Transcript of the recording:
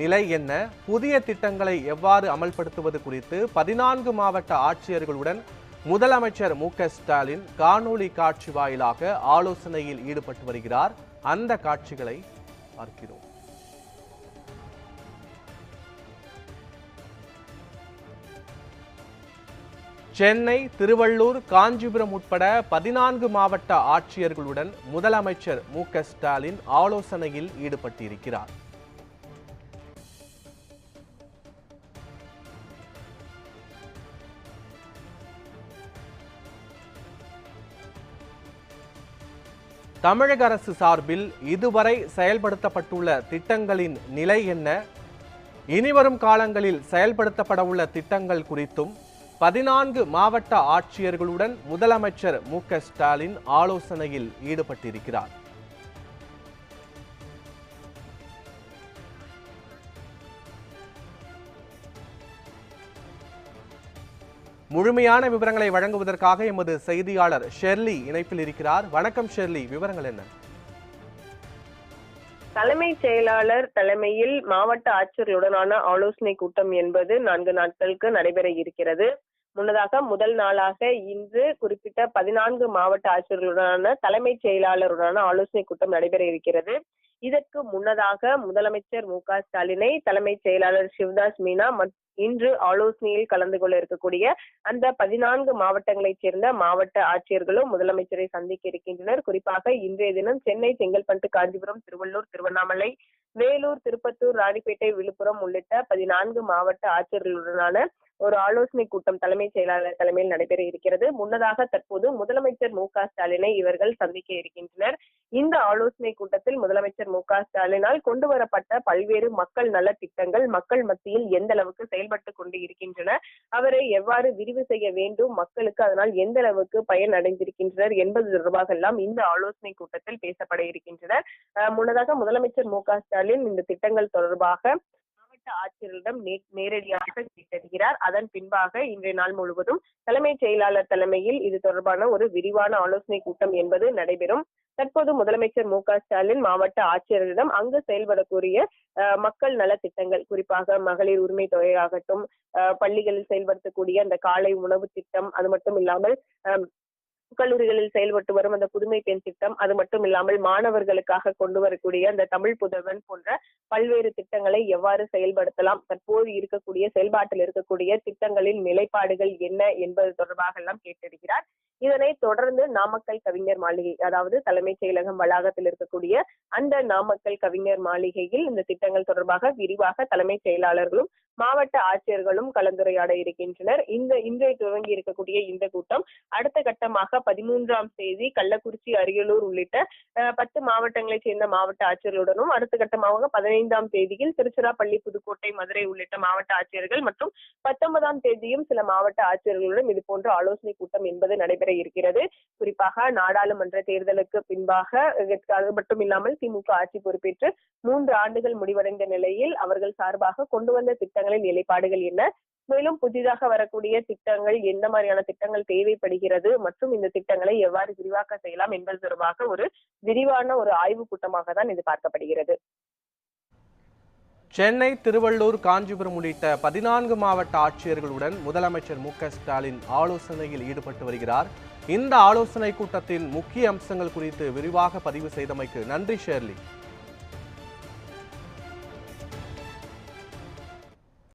நிலை என்ன? புதிய திட்டங்களை எவ்வாறு அமல்படுத்துவது குறித்து பதினான்கு மாவட்ட ஆட்சியர்களுடன் முதலமைச்சர் மு ஸ்டாலின் காணொளி காட்சி வாயிலாக ஆலோசனையில் ஈடுபட்டு வருகிறார். அந்த காட்சிகளை பார்க்கிறோம். சென்னை திருவள்ளூர் காஞ்சிபுரம் உட்பட பதினான்கு மாவட்ட ஆட்சியர்களுடன் முதலமைச்சர் மு ஸ்டாலின் ஆலோசனையில் ஈடுபட்டிருக்கிறார். தமிழக அரசு சார்பில் இதுவரை செயல்படுத்தப்பட்டுள்ள திட்டங்களின் நிலை என்ன? இனிவரும் காலங்களில் செயல்படுத்தப்பட உள்ள திட்டங்கள் குறித்தும் பதினான்கு மாவட்ட ஆட்சியர்களுடன் முதலமைச்சர் மு ஸ்டாலின் ஆலோசனையில் ஈடுபட்டிருக்கிறார். முழுமையான விவரங்களை வழங்குவதற்காக எமது செய்தியாளர் ஷெர்லி இணைப்பில் இருக்கிறார். வணக்கம் ஷெர்லி விவரங்கள் என்ன? தலைமைச் செயலாளர் தலைமையில் மாவட்ட ஆட்சியர்களுடனான ஆலோசனை கூட்டம் என்பது நான்கு நாட்களுக்கு நடைபெற இருக்கிறது. முன்னதாக முதல் நாளாக இன்று குறிப்பிட்ட பதினான்கு மாவட்ட ஆட்சியர்களுடனான தலைமைச் செயலாளருடனான ஆலோசனை கூட்டம் நடைபெற இருக்கிறது. இதற்கு முன்னதாக முதலமைச்சர் மு க ஸ்டாலினை தலைமைச் செயலாளர் சிவதாஸ் மீனா இன்று ஆலோசனையில் கலந்து கொள்ள இருக்கக்கூடிய அந்த பதினான்கு மாவட்டங்களைச் சேர்ந்த மாவட்ட ஆட்சியர்களும் முதலமைச்சரை சந்திக்க இருக்கின்றனர். குறிப்பாக இன்றைய தினம் சென்னை செங்கல்பட்டு காஞ்சிபுரம் திருவள்ளூர் திருவண்ணாமலை வேலூர் திருப்பத்தூர் ராணிப்பேட்டை விழுப்புரம் உள்ளிட்ட பதினான்கு மாவட்ட ஆட்சியர்களுடனான ஒரு ஆலோசனை கூட்டம் தலைமைச் செயலாளர் தலைமையில் நடைபெற இருக்கிறது. முன்னதாக தற்போது முதலமைச்சர் மு க ஸ்டாலினை இவர்கள் சந்திக்க இருக்கின்றனர். இந்த ஆலோசனை கூட்டத்தில் முதலமைச்சர் மு க ஸ்டாலினால் கொண்டு வரப்பட்ட பல்வேறு மக்கள் நல திட்டங்கள் மக்கள் மத்தியில் எந்த அளவுக்கு செயல்பட்டு கொண்டு இருக்கின்றன அவரை எவ்வாறு விரிவு செய்ய வேண்டும் மக்களுக்கு அதனால் எந்த அளவுக்கு பயன் அடைந்திருக்கின்றனர் என்பது தொடர்பாக எல்லாம் இந்த ஆலோசனை கூட்டத்தில் பேசப்பட இருக்கின்றனர் அஹ் முன்னதாக முதலமைச்சர் மு க ஸ்டாலின் இந்த திட்டங்கள் தொடர்பாக மாவட்ட ஆட்சியரிடம் நேரடியாக கேட்டறிகிறார். அதன் பின்பாக இன்றைய நாள் முழுவதும் தலைமைச் செயலாளர் தலைமையில் இது தொடர்பான ஒரு விரிவான ஆலோசனை கூட்டம் என்பது நடைபெறும். தற்போது முதலமைச்சர் மு க ஸ்டாலின் மாவட்ட ஆட்சியர்களிடம் அங்கு செயல்படக்கூடிய மக்கள் நல திட்டங்கள் குறிப்பாக மகளிர் உரிமை தொகையாகட்டும் பள்ளிகளில் செயல்படுத்தக்கூடிய அந்த காலை உணவு திட்டம் அது மட்டும் இல்லாமல் கல்லூரிகளில் செயல்பட்டு வரும் அந்த புதுமை பெண் திட்டம் அது மட்டும் இல்லாமல் மாணவர்களுக்காக கொண்டு வரக்கூடிய அந்த தமிழ் புதல்வன் போன்ற பல்வேறு திட்டங்களை எவ்வாறு செயல்படுத்தலாம்? தற்போது இருக்கக்கூடிய செயல்பாட்டில் இருக்கக்கூடிய திட்டங்களின் நிலைப்பாடுகள் என்ன என்பது தொடர்பாக எல்லாம் கேட்டிருக்கிறார். இதனை தொடர்ந்து நாமக்கல் கவிஞர் மாளிகை அதாவது தலைமைச் செயலகம் வளாகத்தில் இருக்கக்கூடிய அந்த நாமக்கல் கவிஞர் மாளிகையில் இந்த திட்டங்கள் தொடர்பாக விரிவாக தலைமைச் செயலாளர்களும் மாவட்ட ஆட்சியர்களும் கலந்துரையாட இருக்கின்றனர். இந்த இன்றைய துவங்கி இருக்கக்கூடிய இந்த கூட்டம் அடுத்த கட்டமாக பதிமூன்றாம் தேதி கள்ளக்குறிச்சி அரியலூர் உள்ளிட்ட பத்து மாவட்டங்களைச் சேர்ந்த மாவட்ட ஆட்சியர்களுடனும் அடுத்த கட்டமாக பதினைந்தாம் தேதியில் திருச்சிராப்பள்ளி புதுக்கோட்டை மதுரை உள்ளிட்ட மாவட்ட ஆட்சியர்கள் மற்றும் பத்தொன்பதாம் தேதியும் சில மாவட்ட ஆட்சியர்களுடன் இது போன்ற ஆலோசனை கூட்டம் என்பது நடைபெற இருக்கிறது. குறிப்பாக நாடாளுமன்ற தேர்தலுக்கு பின்பாக அது மட்டும் இல்லாமல் திமுக ஆட்சி பொறுப்பேற்று மூன்று ஆண்டுகள் முடிவடைந்த நிலையில் அவர்கள் சார்பாக கொண்டு வந்த திட்டங்களின் நிலைப்பாடுகள் என்ன? மேலும் புதிதாக வரக்கூடிய திட்டங்கள் எந்த மாதிரியான திட்டங்கள் தேவைப்படுகிறது மற்றும் இந்த திட்டங்களை எவ்வாறு விரிவாக்க செய்யலாம் என்பது தொடர்பாக ஒரு விரிவான ஒரு ஆய்வு கூட்டமாக தான் இது பார்க்கப்படுகிறது. சென்னை திருவள்ளூர் காஞ்சிபுரம் உள்ளிட்ட பதினான்கு மாவட்ட ஆட்சியர்களுடன் முதலமைச்சர் மு ஸ்டாலின் ஆலோசனையில் ஈடுபட்டு வருகிறார். இந்த ஆலோசனை கூட்டத்தின் முக்கிய அம்சங்கள் குறித்து விரிவாக பதிவு செய்தமைக்கு நன்றி ஷேர்லி.